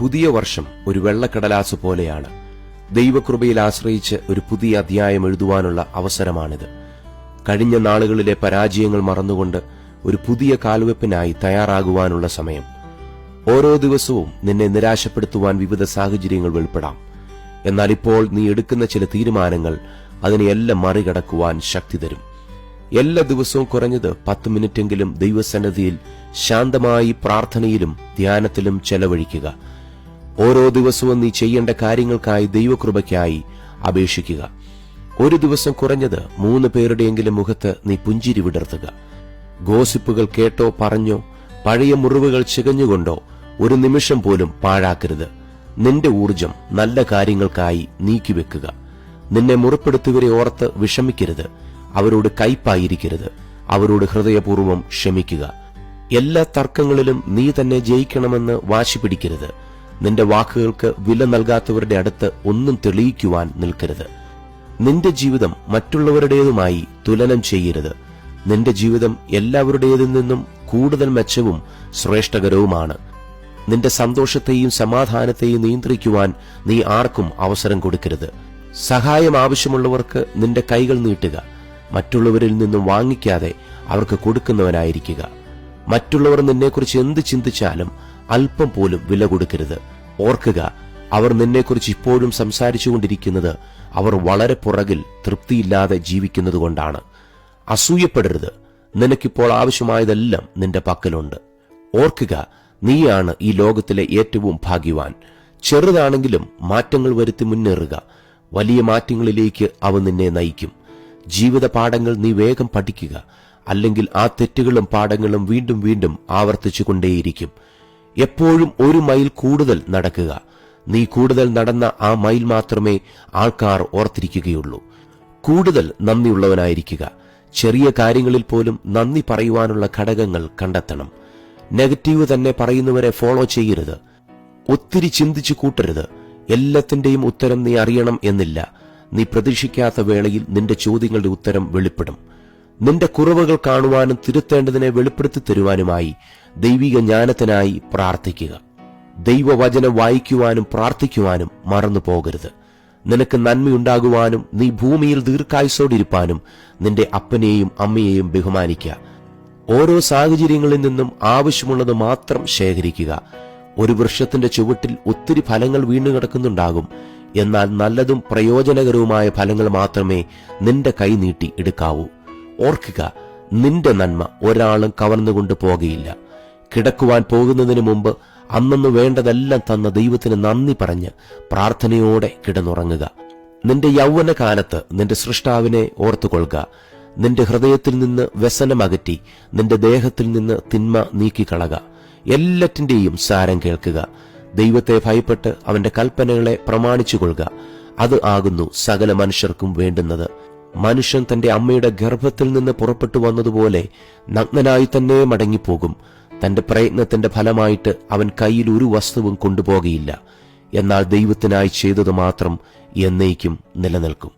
പുതിയ വർഷം ഒരു വെള്ളക്കടലാസ് പോലെയാണ്. ദൈവകൃപയിൽ ആശ്രയിച്ച് ഒരു പുതിയ അധ്യായം എഴുതുവാനുള്ള അവസരമാണിത്. കഴിഞ്ഞ നാളുകളിലെ പരാജയങ്ങൾ മറന്നുകൊണ്ട് ഒരു പുതിയ കാൽവെപ്പിനായി തയ്യാറാകുവാനുള്ള സമയം. ഓരോ ദിവസവും നിന്നെ നിരാശപ്പെടുത്തുവാൻ വിവിധ സാഹചര്യങ്ങൾ വെളിപ്പെടാം. എന്നാൽ ഇപ്പോൾ നീ എടുക്കുന്ന ചില തീരുമാനങ്ങൾ അതിനെയെല്ലാം മറികടക്കുവാൻ ശക്തി തരും. എല്ലാ ദിവസവും കുറഞ്ഞത് പത്ത് മിനിറ്റെങ്കിലും ദൈവസന്നിധിയിൽ ശാന്തമായി പ്രാർത്ഥനയിലും ധ്യാനത്തിലും ചെലവഴിക്കുക. ഓരോ ദിവസവും നീ ചെയ്യേണ്ട കാര്യങ്ങൾക്കായി ദൈവകൃപയ്ക്കായി അപേക്ഷിക്കുക. ഒരു ദിവസം കുറഞ്ഞത് മൂന്ന് പേരുടെയെങ്കിലും മുഖത്ത് നീ പുഞ്ചിരി വിടർത്തുക. ഗോസിപ്പുകൾ കേട്ടോ പറഞ്ഞോ പഴയ മുറിവുകൾ ചികഞ്ഞുകൊണ്ടോ ഒരു നിമിഷം പോലും പാഴാക്കരുത്. നിന്റെ ഊർജം നല്ല കാര്യങ്ങൾക്കായി നീക്കിവെക്കുക നിന്നെ മുറിപ്പെടുത്തുവരെ ഓർത്ത് വിഷമിക്കരുത്. അവരോട് കയ്പായിരിക്കരുത്. അവരോട് ഹൃദയപൂർവം ക്ഷമിക്കുക. എല്ലാ തർക്കങ്ങളിലും നീ തന്നെ ജയിക്കണമെന്ന് വാശി പിടിക്കരുത്. നിന്റെ വാക്കുകൾക്ക് വില നൽകാത്തവരുടെ അടുത്ത് ഒന്നും തെളിയിക്കുവാൻ നിൽക്കരുത്. നിന്റെ ജീവിതം മറ്റുള്ളവരുടേതുമായി തുലനം ചെയ്യരുത്. നിന്റെ ജീവിതം എല്ലാവരുടേതിൽ നിന്നും കൂടുതൽ മെച്ചവും ശ്രേഷ്ഠകരവുമാണ്. നിന്റെ സന്തോഷത്തെയും സമാധാനത്തെയും നിയന്ത്രിക്കുവാൻ നീ ആർക്കും അവസരം കൊടുക്കരുത്. സഹായം ആവശ്യമുള്ളവർക്ക് നിന്റെ കൈകൾ നീട്ടുക. മറ്റുള്ളവരിൽ നിന്നും വാങ്ങിക്കാതെ അവർക്ക് കൊടുക്കുന്നവനായിരിക്കുക. മറ്റുള്ളവർ നിന്നെക്കുറിച്ച് എന്ത് ചിന്തിച്ചാലും അല്പം പോലും വില കൊടുക്കരുത്. ഓർക്കുക അവർ നിന്നെക്കുറിച്ച് ഇപ്പോഴും സംസാരിച്ചുകൊണ്ടിരിക്കുന്നത് അവർ വളരെ പുറകിൽ തൃപ്തിയില്ലാതെ ജീവിക്കുന്നതുകൊണ്ടാണ്. അസൂയപ്പെടരുത്. നിനക്കിപ്പോൾ ആവശ്യമായതെല്ലാം നിന്റെ പക്കലുണ്ട്. ഓർക്കുക നീയാണ് ഈ ലോകത്തിലെ ഏറ്റവും ഭാഗ്യവാൻ. ചെറുതാണെങ്കിലും മാറ്റങ്ങൾ വരുത്തി മുന്നേറുക. വലിയ മാറ്റങ്ങളിലേക്ക് അവ നിന്നെ നയിക്കും. ജീവിത പാഠങ്ങൾ നീ വേഗം പഠിക്കുക. അല്ലെങ്കിൽ ആ തെറ്റുകളും പാഠങ്ങളും വീണ്ടും വീണ്ടും ആവർത്തിച്ചുകൊണ്ടേയിരിക്കും. എപ്പോഴും ഒരു മൈൽ കൂടുതൽ നടക്കുക. നീ കൂടുതൽ നടന്ന ആ മൈൽ മാത്രമേ ആൾക്കാർ ഓർത്തിരിക്കുകയുള്ളൂ. കൂടുതൽ നന്ദിയുള്ളവനായിരിക്കുക. ചെറിയ കാര്യങ്ങളിൽ പോലും നന്ദി പറയുവാനുള്ള ഘടകങ്ങൾ കണ്ടെത്തണം. നെഗറ്റീവ് തന്നെ പറയുന്നവരെ ഫോളോ ചെയ്യരുത്. ഒത്തിരി ചിന്തിച്ചു കൂട്ടരുത്. എല്ലാത്തിന്റെയും ഉത്തരം നീ അറിയണം എന്നില്ല. നീ പ്രതീക്ഷിക്കാത്ത വേളയിൽ നിന്റെ ചോദ്യങ്ങളുടെ ഉത്തരം വെളിപ്പെടും. നിന്റെ കുറവുകൾ കാണുവാനും തിരുത്തേണ്ടതിനെ വെളിപ്പെടുത്തി തരുവാനുമായി ദൈവിക ജ്ഞാനത്തിനായി പ്രാർത്ഥിക്കുക. ദൈവവചനം വായിക്കുവാനും പ്രാർത്ഥിക്കുവാനും മറന്നു പോകരുത്. നിനക്ക് നന്മയുണ്ടാകുവാനും നീ ഭൂമിയിൽ ദീർഘായുസോടിരിപ്പാനും നിന്റെ അപ്പനെയും അമ്മയെയും ബഹുമാനിക്കുക. ഓരോ സാഹചര്യങ്ങളിൽ നിന്നും ആവശ്യമുള്ളത് മാത്രം ശേഖരിക്കുക. ഒരു വൃക്ഷത്തിന്റെ ചുവട്ടിൽ ഒത്തിരി ഫലങ്ങൾ വീണു കിടക്കുന്നുണ്ടാകും. എന്നാൽ നല്ലതും പ്രയോജനകരവുമായ ഫലങ്ങൾ മാത്രമേ നിന്റെ കൈ നീട്ടി എടുക്കാവൂ. ഓർക്കുക നിന്റെ നന്മ ഒരാളും കവർന്നുകൊണ്ട് പോകുകയില്ല കിടക്കുവാൻ പോകുന്നതിന് മുമ്പ് അന്നന്ന് വേണ്ടതെല്ലാം തന്ന ദൈവത്തിന് നന്ദി പറഞ്ഞ് പ്രാർത്ഥനയോടെ കിടന്നുറങ്ങുക. നിന്റെ യൗവന കാലത്ത് നിന്റെ സൃഷ്ടാവിനെ ഓർത്തുകൊള്ളുക. നിന്റെ ഹൃദയത്തിൽ നിന്ന് വ്യസനമകറ്റി നിന്റെ ദേഹത്തിൽ നിന്ന് തിന്മ നീക്കിക്കളക. എല്ലാറ്റിന്റെയും സാരം കേൾക്കുക. ദൈവത്തെ ഭയപ്പെട്ട് അവന്റെ കൽപ്പനകളെ പ്രമാണിച്ചു പ്രമാണിച്ചുകൊള്ളുക. അത് ആകുന്നു സകല മനുഷ്യർക്കും വേണ്ടുന്നത്. മനുഷ്യൻ തന്റെ അമ്മയുടെ ഗർഭത്തിൽ നിന്ന് പുറപ്പെട്ടു വന്നതുപോലെ നഗ്നനായി തന്നെ മടങ്ങിപ്പോകും. തന്റെ പ്രയത്നത്തിന്റെ ഫലമായിട്ട് അവൻ കയ്യിൽ ഒരു വസ്തുവും കൊണ്ടുപോകയില്ല. എന്നാൽ ദൈവത്തിനായി ചെയ്തത് മാത്രം എന്നേക്കും നിലനിൽക്കും.